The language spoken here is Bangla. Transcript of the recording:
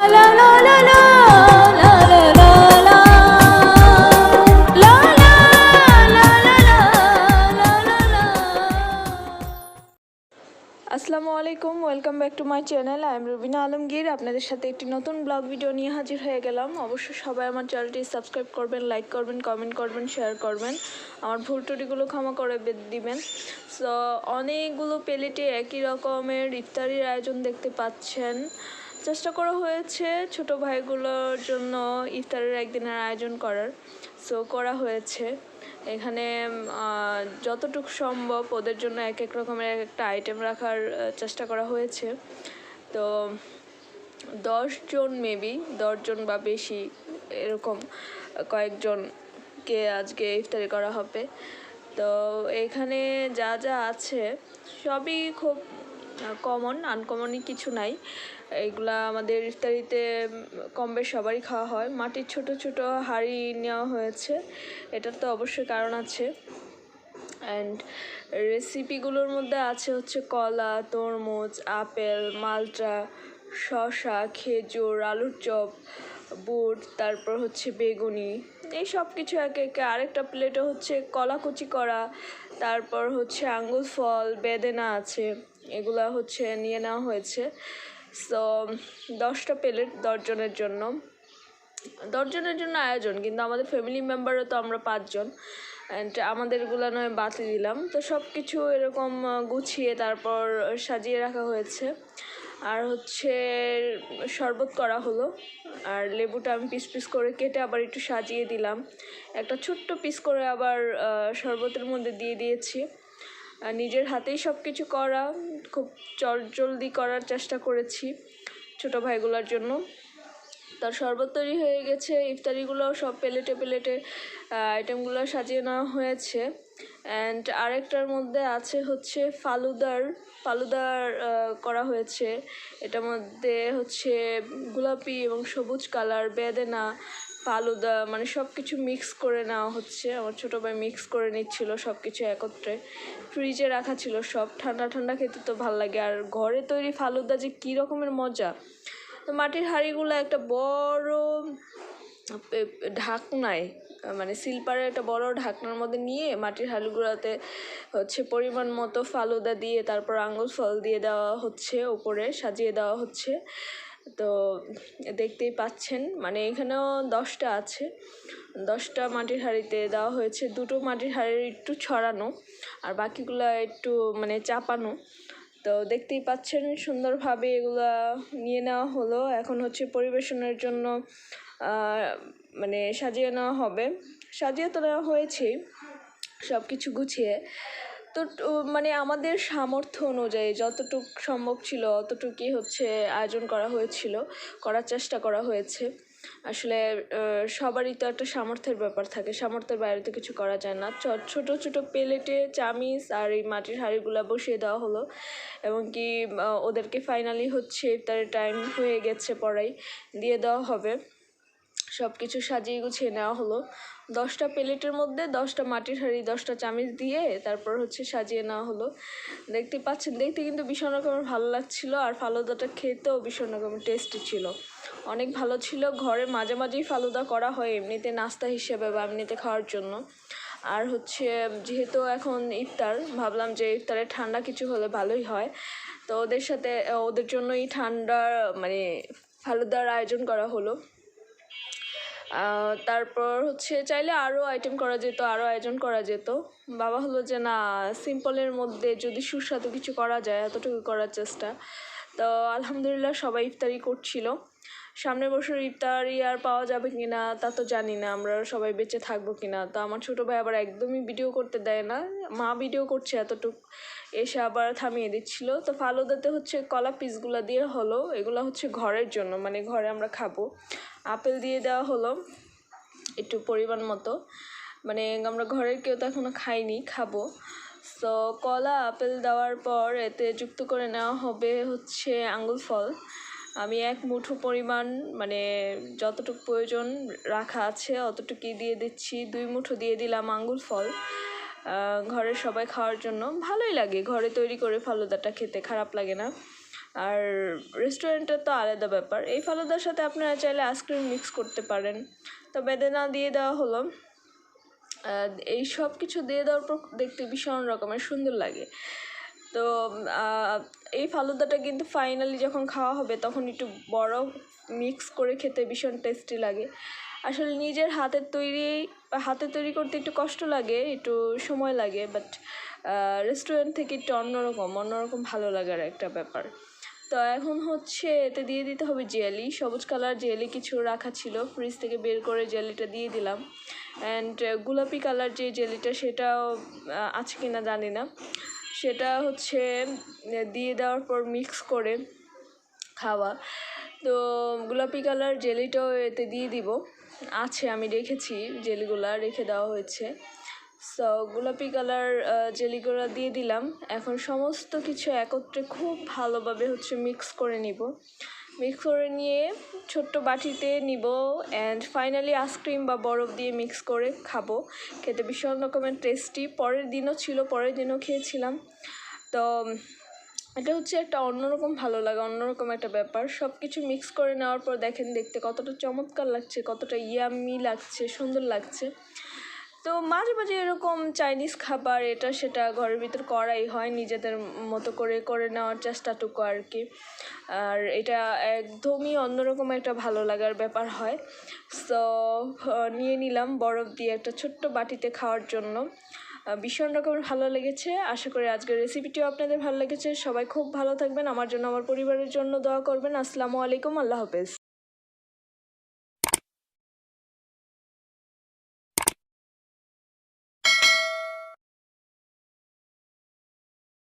আসসালামু আলাইকুম welcome back to my channel I am Rubina Alamgir আপনাদের সাথে একটি নতুন ব্লগ ভিডিও নিয়ে হাজির হয়ে গেলাম অবশ্যই সবাই আমার চ্যানেলটি সাবস্ক্রাইব করবেন লাইক করবেন কমেন্ট করবেন শেয়ার করবেন আমার ভুল ত্রুটিগুলো ক্ষমা করে দিবেন সো অনেকগুলো প্লেটে একই রকমের ইফতারির আয়োজন দেখতে পাচ্ছেন চেষ্টা করা হয়েছে ছোট ভাইগুলোর জন্য ইফতারের একদিনের আয়োজন করার। সো করা হয়েছে। এখানে যতটুকু সম্ভব ওদের জন্য এক এক রকমের এক একটা আইটেম রাখার চেষ্টা করা হয়েছে। তো দশজন মেবি দশজন বা বেশি এরকম কয়েকজনকে আজকে ইফতারি করা হবে। তো, এখানে যা যা আছে, সবই খুব কমন আনকমনই কিছু নাই। এগুলা আমাদের ইফতারিতে কম বেশ সবারই খাওয়া হয়। মাটির ছোট ছোট হাঁড়ি নেওয়া হয়েছে। এটার তো অবশ্যই কারণ আছে। অ্যান্ড রেসিপিগুলোর মধ্যে আছে হচ্ছে কলা, তরমুজ, আপেল মালটা শসা, খেজুর, আলুর চপ, বুট, তারপর হচ্ছে বেগুনি। এই সব কিছু একে একে আরেকটা প্লেটে হচ্ছে কলা কুচি করা, তারপর হচ্ছে আঙ্গুল ফল, বেদেনা আছে। এগুলা হচ্ছে নিয়ে নেওয়া হয়েছে। সো দশটা প্লেট দশজনের জন্য। দশজনের জন্য আয়োজন, কিন্তু আমাদের ফ্যামিলি মেম্বারও তো আমরা পাঁচজন। অ্যান্ড আমাদেরগুলো নয়, বাতি দিলাম। তো সব কিছু এরকম গুছিয়ে তারপর সাজিয়ে রাখা হয়েছে। আর হচ্ছে, শরবত করা হলো। আর লেবুটা আমি পিস পিস করে কেটে আবার একটু সাজিয়ে দিলাম। একটা ছোট্ট পিস করে আবার শরবতের মধ্যে দিয়ে দিয়েছি। নিজের হাতেই সব কিছু করা, খুব চটজলদি করার চেষ্টা করেছি ছোটো ভাইগুলোর জন্য। তার শরবত তৈরি হয়ে গেছে, ইফতারিগুলো সব প্লেটে প্লেটে আইটেমগুলো সাজিয়ে নেওয়া হয়েছে। অ্যান্ড আরেকটার মধ্যে আছে হচ্ছে ফালুদার ফালুদার করা হয়েছে। এটার মধ্যে হচ্ছে গোলাপি এবং সবুজ কালার বেদেনা ফালুদা মানে সব কিছু মিক্স করে নেওয়া হচ্ছে। আমার ছোটো ভাই মিক্স করে নিচ্ছিল সব কিছু একত্রে ফ্রিজে রাখা ছিল সব। ঠান্ডা ঠান্ডা খেতে তো ভালো লাগে। আর ঘরে তৈরি ফালুদা যে কী রকমের মজা। তো মাটির হাঁড়িগুলো একটা বড় ঢাকনায় মানে সিলপারের একটা বড় ঢাকনার মধ্যে নিয়ে মাটির হাঁড়িগুলোতে হচ্ছে পরিমাণ মতো ফালুদা দিয়ে, তারপর আঙুল ফল দিয়ে দেওয়া হচ্ছে, ওপরে সাজিয়ে দেওয়া হচ্ছে। তো দেখতেই পাচ্ছেন মানে এখানেও দশটা আছে। দশটা মাটির হাঁড়িতে দেওয়া হয়েছে, দুটো মাটির হাঁড়ির একটু ছড়ানো আর বাকিগুলো একটু মানে চাপানো। তো দেখতেই পাচ্ছেন সুন্দরভাবে এগুলা নিয়ে নেওয়া হলো। এখন হচ্ছে পরিবেশনের জন্য মানে সাজিয়ে নেওয়া হবে। সাজিয়ে তো নেওয়া হয়েছেই সব কিছু গুছিয়ে। তো মানে আমাদের সামর্থ্য অনুযায়ী যতটুক সম্ভব ছিল অতটুকুই হচ্ছে আয়োজন করা হয়েছিল, করার চেষ্টা করা হয়েছে। আসলে সবারই তো একটা সামর্থ্যের ব্যাপার থাকে, সামর্থ্যের বাইরে তো কিছু করা যায় না। ছোট ছোট প্লেটে চামিচ আর এই মাটির হাঁড়িগুলো বসিয়ে দেওয়া হলো এবং কি ওদেরকে ফাইনালি হচ্ছে ইফতারের টাইম হয়ে গেছে পড়াই দিয়ে দেওয়া হবে। সব কিছু সাজিয়ে গুছিয়ে নেওয়া হলো। দশটা প্লেটের মধ্যে দশটা মাটির হাঁড়ি, দশটা চামিচ দিয়ে তারপর হচ্ছে সাজিয়ে নেওয়া হলো। দেখতে পাচ্ছেন, দেখতে কিন্তু ভীষণ রকমের ভালো লাগছিল আর ফালুদাটা খেতেও ভীষণ রকমের টেস্টি ছিল। অনেক ভালো ছিল, ঘরে মাঝে মাঝেই ফালুদা করা হয় এমনিতে নাস্তা হিসেবে বা এমনিতে খাওয়ার জন্য। আর হচ্ছে যেহেতু এখন ইফতার, ভাবলাম যে ইফতারে ঠান্ডা কিছু হলে ভালোই হয়। তো ওদের সাথে, ওদের জন্যই ঠান্ডা মানে ফালুদার আয়োজন করা হলো। তারপর হচ্ছে চাইলে আরও আইটেম করা যেত, আরও আয়োজন করা যেত। বাবা হলো যে, না সিম্পলের মধ্যে যদি সুস্বাদু কিছু করা যায়, এতটুকু করার চেষ্টা। তো আলহামদুলিল্লাহ সবাই ইফতারি করছিল। সামনের বছর ইফতারি আর পাওয়া যাবে কি না তা তো জানি না, আমরা সবাই বেঁচে থাকব কি না তো আমার ছোটো ভাই আবার একদমই ভিডিও করতে দেয় না। মা ভিডিও করছে এতটুক, এসে আবার থামিয়ে দিচ্ছিল। তো ফালুদাতে হচ্ছে কলা পিসগুলো দিয়ে হলো, এগুলো হচ্ছে ঘরের জন্য মানে ঘরে আমরা খাব। আপেল দিয়ে দেওয়া হলো, একটু পরিমাণ মতো। মানে আমরা ঘরের কেউ তো এখনও খাইনি, খাব। তো কলা, আপেল দেওয়ার পর এতে যুক্ত করে নেওয়া হবে হচ্ছে আঙ্গুল ফল। আমি এক মুঠো পরিমাণ মানে যতটুকু প্রয়োজন রাখা আছে অতটুকুই দিয়ে দিচ্ছি। দুই মুঠো দিয়ে দিলাম আঙ্গুল ফল ঘরের সবাই খাওয়ার জন্য। ভালোই লাগে, ঘরে তৈরি করে ফালুদাটা খেতে খারাপ লাগে না। আর রেস্টুরেন্টের তো আলাদা ব্যাপার। এই ফালুদার সাথে আপনারা চাইলে আইসক্রিম মিক্স করতে পারেন। তো বেদেনা দিয়ে দেওয়া হলো। এই সব কিছু দিয়ে দেওয়ার পর দেখতে ভীষণ রকমের সুন্দর লাগে। তো এই ফালুদাটা কিন্তু ফাইনালি যখন খাওয়া হবে, তখন একটু বড় মিক্স করে খেতে ভীষণ টেস্টি লাগে। আসলে নিজের হাতের তৈরি, হাতে তৈরি করতে একটু কষ্ট লাগে, একটু সময় লাগে বাট রেস্টুরেন্ট থেকে একটু অন্যরকম অন্যরকম ভালো লাগার একটা ব্যাপার। তো এখন হচ্ছে এতে দিয়ে দিতে হবে জেলি, সবুজ কালার জেলি কিছু রাখা ছিল ফ্রিজ থেকে বের করে জেলিটা দিয়ে দিলাম। অ্যান্ড গোলাপি কালার যে জেলিটা সেটাও আছে কি না জানি না। সেটা হচ্ছে দিয়ে দেওয়ার পর মিক্স করে খাওয়া। তো গোলাপি কালার জেলিটাও এতে দিয়ে দিব। আছে, আমি রেখেছি, জেলিগুলা রেখে দেওয়া হয়েছে। সো গোলাপি কালার জেলিগুলো দিয়ে দিলাম। এখন সমস্ত কিছু একত্রে খুব ভালোভাবে হচ্ছে মিক্স করে নিব। মিক্স করে নিয়ে ছোট্ট বাটিতে নিব অ্যান্ড ফাইনালি আইসক্রিম বা বরফ দিয়ে মিক্স করে খাব। খেতে ভীষণ রকমের টেস্টি পরের দিনও ছিল, পরের দিনও খেয়েছিলাম। তো, এটা হচ্ছে একটা অন্যরকম ভালো লাগা, অন্যরকম একটা ব্যাপার। সব কিছু মিক্স করে নেওয়ার পর দেখেন দেখতে কতটা চমৎকার লাগছে, কতটা ইয়ামি লাগছে, সুন্দর লাগছে। তো মাঝে মাঝে এরকম চাইনিজ খাবার এটা সেটা ঘরের ভিতর করাই হয়, নিজেদের মতো করে করে নেওয়ার চেষ্টাটুকু আর কি। আর এটা একদমই অন্যরকম একটা ভালো লাগার ব্যাপার হয়। সো নিয়ে নিলাম বরফ দিয়ে একটা ছোট্ট বাটিতে খাওয়ার জন্য। ভীষণ রকমের ভালো লেগেছে। আশা করি আজকের রেসিপিটিও আপনাদের ভালো লেগেছে। সবাই খুব ভালো থাকবেন। আমার জন্য, আমার পরিবারের জন্য দোয়া করবেন। আসসালামু আলাইকুম। আল্লাহ হাফেজ।